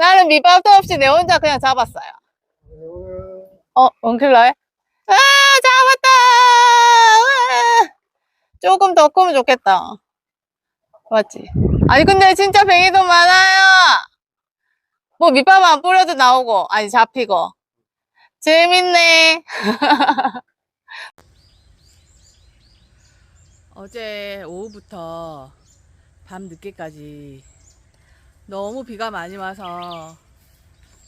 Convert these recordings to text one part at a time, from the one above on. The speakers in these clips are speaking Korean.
나는 밑밥도 없이 내 혼자 그냥 잡았어요. 어, 원킬러에? 아, 잡았다! 와! 조금 더 크면 좋겠다. 맞지? 아니, 근데 진짜 뱅이도 많아요! 뭐 밑밥 안 뿌려도 나오고, 아니, 잡히고. 재밌네. 어제 오후부터 밤 늦게까지 너무 비가 많이 와서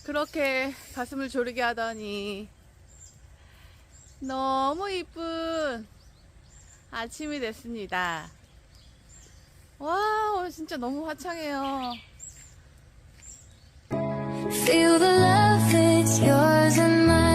그렇게 가슴을 졸이게 하더니 너무 이쁜 아침이 됐습니다. 와, 진짜 너무 화창해요. Feel the love that's yours and mine.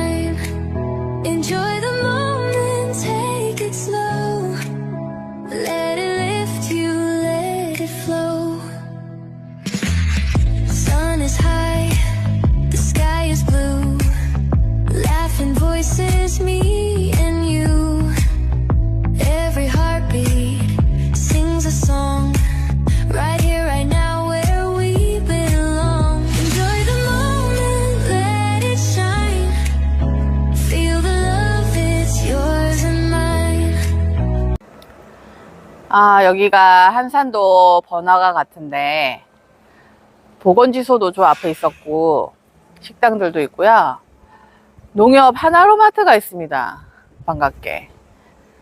아, 여기가 한산도 번화가 같은데, 보건지소도 저 앞에 있었고, 식당들도 있고요. 농협 하나로마트가 있습니다. 반갑게.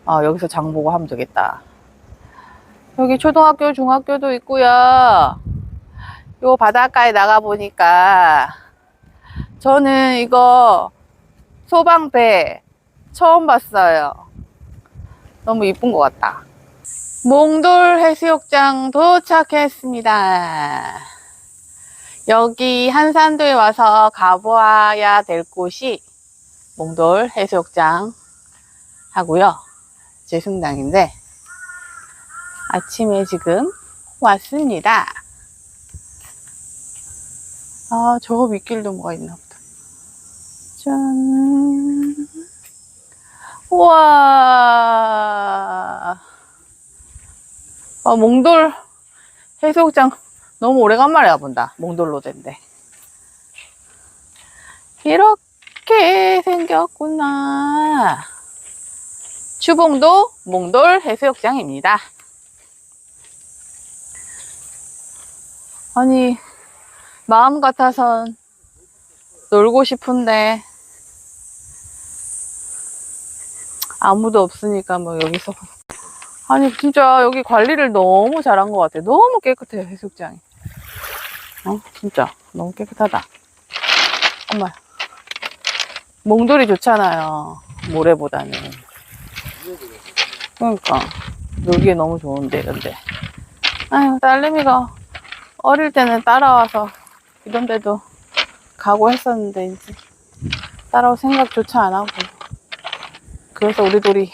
어, 여기서 장 보고 하면 되겠다. 여기 초등학교, 중학교도 있고요. 요 바닷가에 나가 보니까, 저는 이거 소방배 처음 봤어요. 너무 이쁜 것 같다. 몽돌 해수욕장 도착했습니다. 여기 한산도에 와서 가봐야 될 곳이 몽돌 해수욕장 하고요. 제 승당인데 아침에 지금 왔습니다. 아, 저 밑길도 뭐가 있나 보다. 짠. 우와. 아, 몽돌 해수욕장 너무 오래간만에 와본다. 몽돌로드인데. 이렇게 생겼구나. 추봉도 몽돌 해수욕장입니다. 아니, 마음 같아선 놀고 싶은데, 아무도 없으니까 뭐 여기서 아니 진짜 여기 관리를 너무 잘한 것 같아. 너무 깨끗해요 해수욕장이. 어 진짜 너무 깨끗하다. 엄마 몽돌이 좋잖아요. 모래보다는. 그러니까 놀기에 너무 좋은데 근데 아유 딸내미가 어릴 때는 따라와서 이런 데도 가고 했었는데 이제 따라올 생각조차 안 하고 그래서 우리 둘이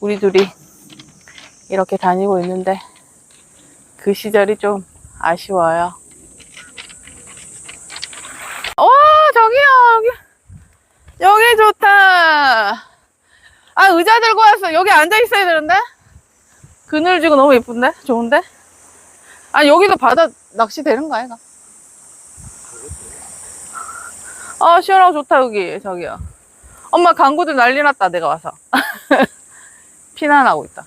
우리 둘이 이렇게 다니고 있는데 그 시절이 좀 아쉬워요. 와 저기요 여기 여기 좋다. 아 의자 들고 왔어. 여기 앉아 있어야 되는데 그늘지고 너무 예쁜데 좋은데. 아 여기도 바다 낚시 되는 거 아이가? 아 시원하고 좋다 여기 저기요. 엄마 강구들 난리 났다 내가 와서 피난하고 있다.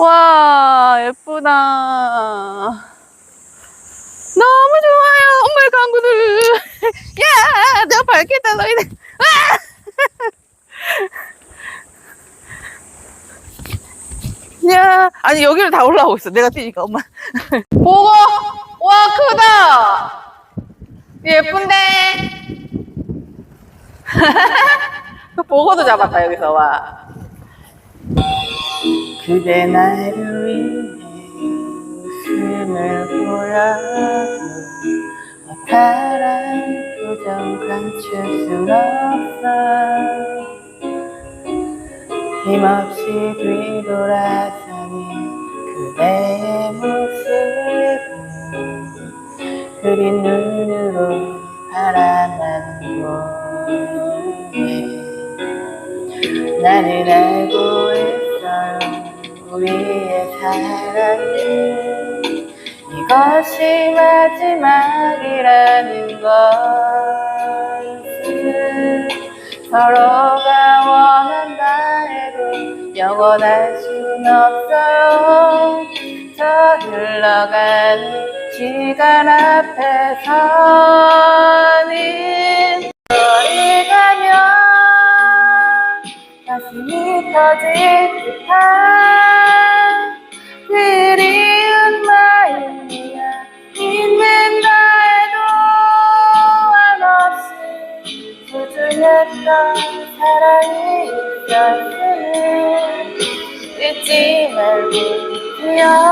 와, 예쁘다. 너무 좋아요. 엄마의 강구들. 야, 내가 밝겠다, 너희들. 아! 야, 아니, 여기를 다 올라오고 있어. 내가 뛰니까, 엄마. 보고, 와, 크다. 예쁜데. 보고도 잡았다, 여기서, 와. 그대 나를 위해 웃음을 보여도 파란 표정 감출 순 없어. 힘없이 뒤돌아서니 그대의 모습을 그린 눈으로 바라만 보네. 나는 알고 있어요 우리의 사랑은 이 이것이 마지막이라는 것은 서로가 원한다 해도 영원할 순 없어요. 저 흘러가는 시간 앞에 서는 터질 듯한 그리운 마음이야 있는가 해도 한없이 소중했던 사랑이 있었으니 잊지 말고 기억해줘요.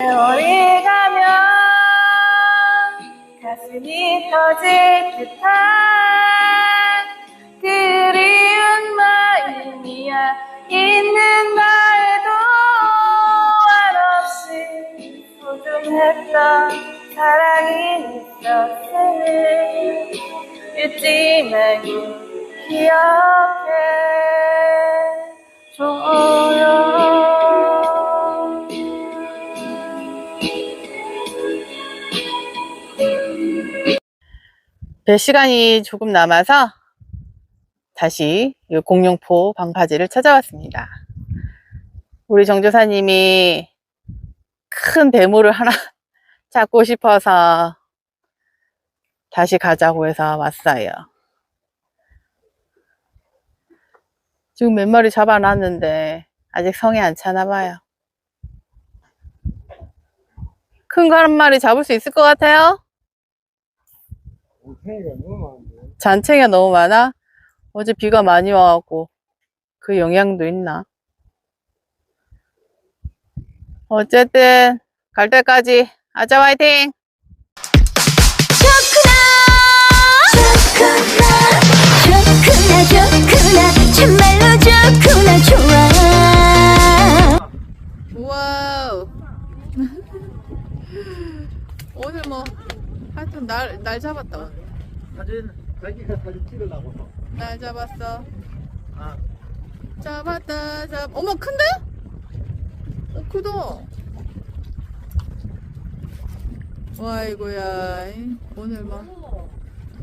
세월이 가면 가슴이 터질 듯한 배 시간이 조금 남아서 다시 이 공룡포 방파제를 찾아왔습니다. 우리 정조사님이 큰 대물을 하나 잡고 싶어서 다시 가자고 해서 왔어요. 지금 몇 마리 잡아놨는데 아직 성에 안 차나 봐요. 큰 거 한 마리 잡을 수 있을 것 같아요? 오케이가 너무 많은데. 잔챙이가 너무 많아? 어제 비가 많이 와갖고 그 영향도 있나? 어쨌든 갈 때까지 아자 화이팅! 좋구나 좋구나 정말로 좋구나 좋아 우와우 오늘 뭐 하여튼 날, 날 잡았다 오늘 사진, 자기가 사진 찍으려고. 날 잡았어 아, 잡았다 잡 어머 큰데? 어 크다 와 아이고야 오늘 막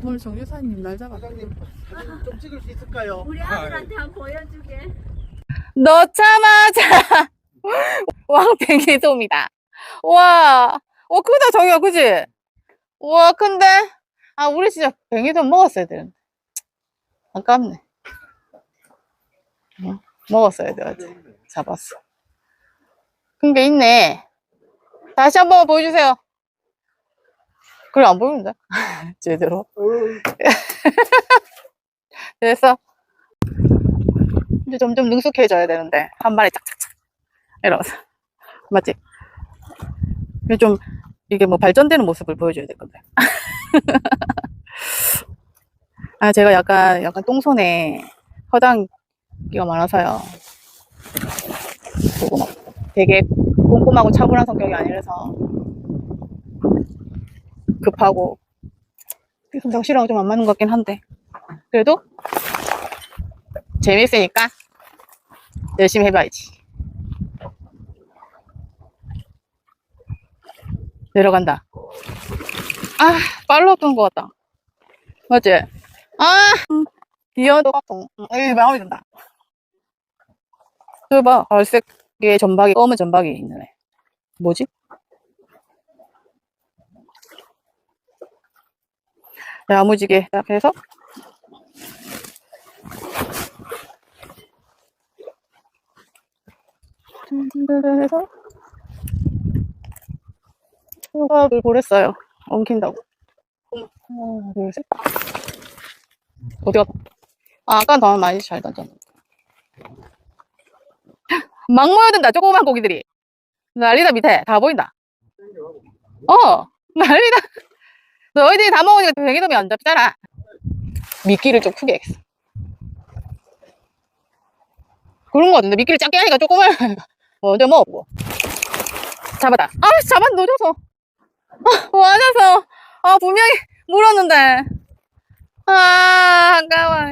오늘 정유사님 날 잡았다 사장님 사진 좀 찍을 수 있을까요? 우리 아들한테 한번 보여주게. 넣자마자 왕탱이 솜이다. 와, 어 크다 정이야, 그지? 와 큰데? 아 우리 진짜 뱅이돔 먹었어야 되는데 아깝네. 응, 먹었어야 돼 어제 잡았어. 큰게 있네. 다시 한번 보여주세요. 그래 안 보이는데? 제대로. 됐어. 이제 점점 능숙해져야 되는데 한 마리 짝짝짝 이러면서 맞지? 좀 이게 뭐 발전되는 모습을 보여줘야 될 건데. 아 제가 약간 약간 똥손에 허당기가 많아서요. 되게 꼼꼼하고 차분한 성격이 아니라서 급하고 성실하고 좀 안 맞는 것 같긴 한데. 그래도 재밌으니까 열심히 해봐야지. 내려간다. 아, 뜬것 같다. 맞지? 아, 디어도 같은. 이 마음이 든다. 봐, 갈색의 점박이, 검은 점박이 있는 애. 뭐지? 야무지게 딱 해서 해서 수박을 보냈어요. 엉킨다고. 하나, 둘, 셋. 어디 갔다? 아, 아까 더 많이 잘 던졌는데. 막 모여든다, 조그만 고기들이. 난리다, 밑에. 다 보인다. 어, 난리다. 너희들이 다 먹으니까 뱅이돔이 안 잡잖아. 미끼를 좀 크게 했어. 그런 거 같은데, 미끼를 작게 하니까 조그만, 먼저 먹었고. 잡았다. 아, 잡았, 놓쳐서. 어, 맞아서. 아 분명히 물었는데. 아 아까워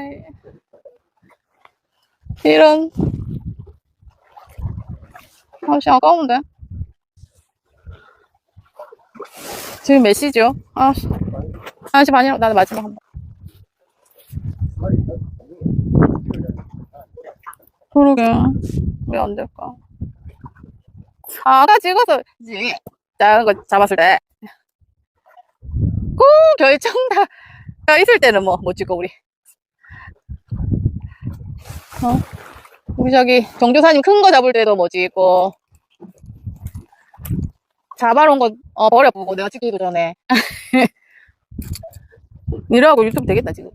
이런. 아씨 아까운데? 지금 몇 시죠? 아씨. 아씨 반이라고 나는 마지막 한 번. 그러게. 왜 안 될까? 아, 아까 찍어서 작은 거 잡았을 때. 꼭 결정다가 있을 때는 뭐, 못 찍고, 우리. 어? 우리 저기, 정조사님 큰 거 잡을 때도 못 찍고. 잡아놓은 거, 어, 버려보고 내가 찍기도 전에. 이러고 유튜브 되겠다, 지금.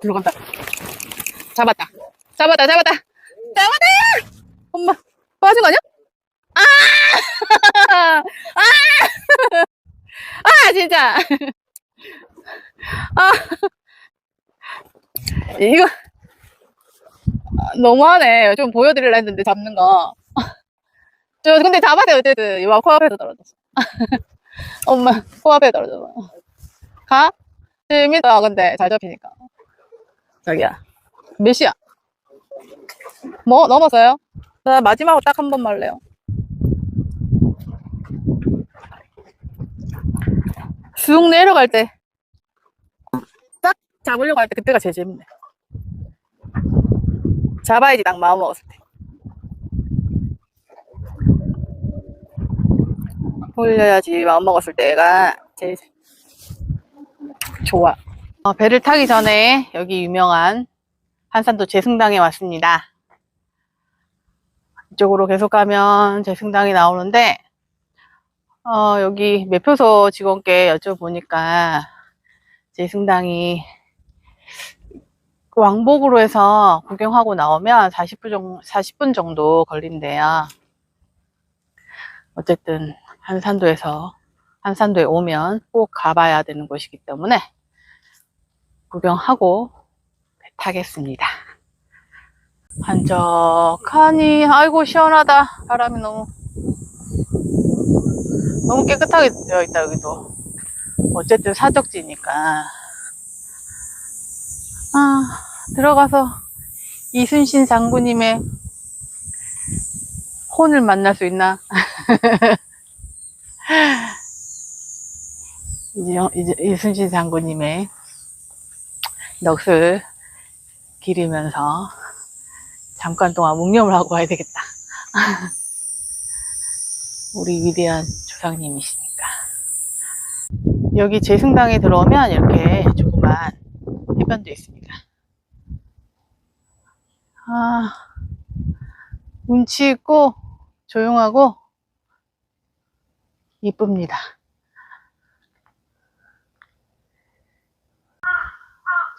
들어간다. 잡았다. 잡았다, 잡았다. 잡았다! 엄마, 빠진 거 아니야? 아! 아! 아, 진짜. 아. 이거. 아, 너무하네. 좀 보여드리려 했는데, 잡는 거. 저, 근데 잡았어요, 어쨌든. 이와 코앞에서 떨어졌어. 엄마, 코앞에 떨어졌어. 가? 재밌다, 근데. 잘 잡히니까. 자기야. 몇 시야? 뭐, 넘었어요? 나 마지막으로 딱 한 번만 할래요. 쑥 내려갈 때, 딱 잡으려고 할 때, 그때가 제일 재밌네. 잡아야지, 딱 마음 먹었을 때. 올려야지, 마음 먹었을 때가 제일 좋아. 어, 배를 타기 전에 여기 유명한 한산도 재승당에 왔습니다. 이쪽으로 계속 가면 재승당이 나오는데, 어, 여기 매표소 직원께 여쭤보니까 재승당이 왕복으로 해서 구경하고 나오면 40분 정도, 40분 정도 걸린대요. 어쨌든 한산도에서 한산도에 오면 꼭 가봐야 되는 곳이기 때문에 구경하고 배 타겠습니다. 한적하니 아이고 시원하다 바람이 너무 너무 깨끗하게 되어 있다 여기도. 어쨌든 사적지니까. 아 들어가서 이순신 장군님의 혼을 만날 수 있나? 이제, 이제 이순신 장군님의 넋을 기리면서 잠깐 동안 묵념을 하고 가야 되겠다. 우리 위대한 조상님이시니까. 여기 재승당에 들어오면 이렇게 조그만 해변도 있습니다. 아, 운치 있고 조용하고 이쁩니다.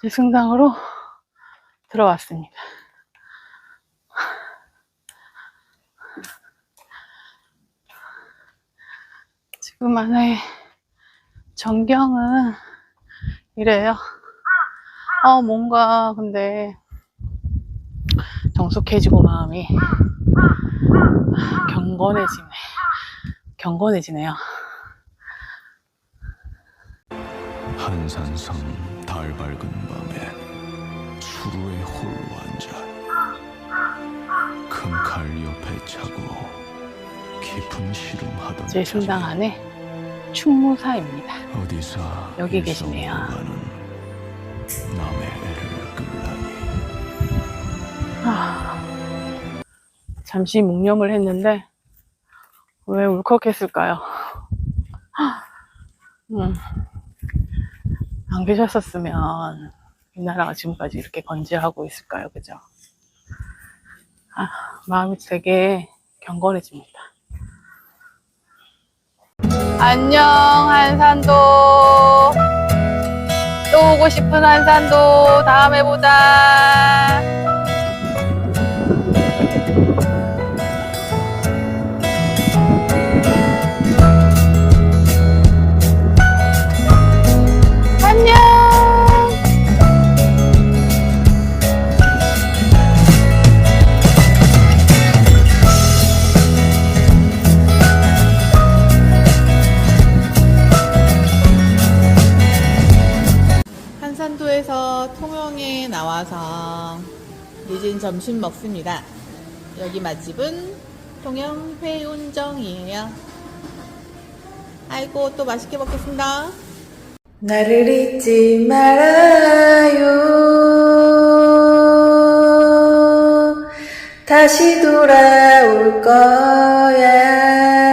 재승당으로 들어왔습니다. 안에 전경은 이래요. 아, 뭔가 근데 정숙해지고 마음이 경건해지네. 경건해지네요. 한산성 달 밝은 밤에 수루에 홀로 앉아 큰 칼 옆에 차고 깊은 시름하던 재승당 자식이 안에 충무사입니다. 어디서 여기 계시네요. 남의 애를 끌라니 아, 잠시 묵념을 했는데 왜 울컥했을까요? 음, 안 계셨었으면 이 나라가 지금까지 이렇게 건재하고 있을까요? 그죠? 아, 마음이 되게 경건해집니다. 안녕 한산도 또 오고 싶은 한산도 다음에 보자. 한반도에서 통영에 나와서 늦은 점심 먹습니다. 여기 맛집은 통영 회운정이에요. 아이고 또 맛있게 먹겠습니다. 나를 잊지 말아요. 다시 돌아올 거야.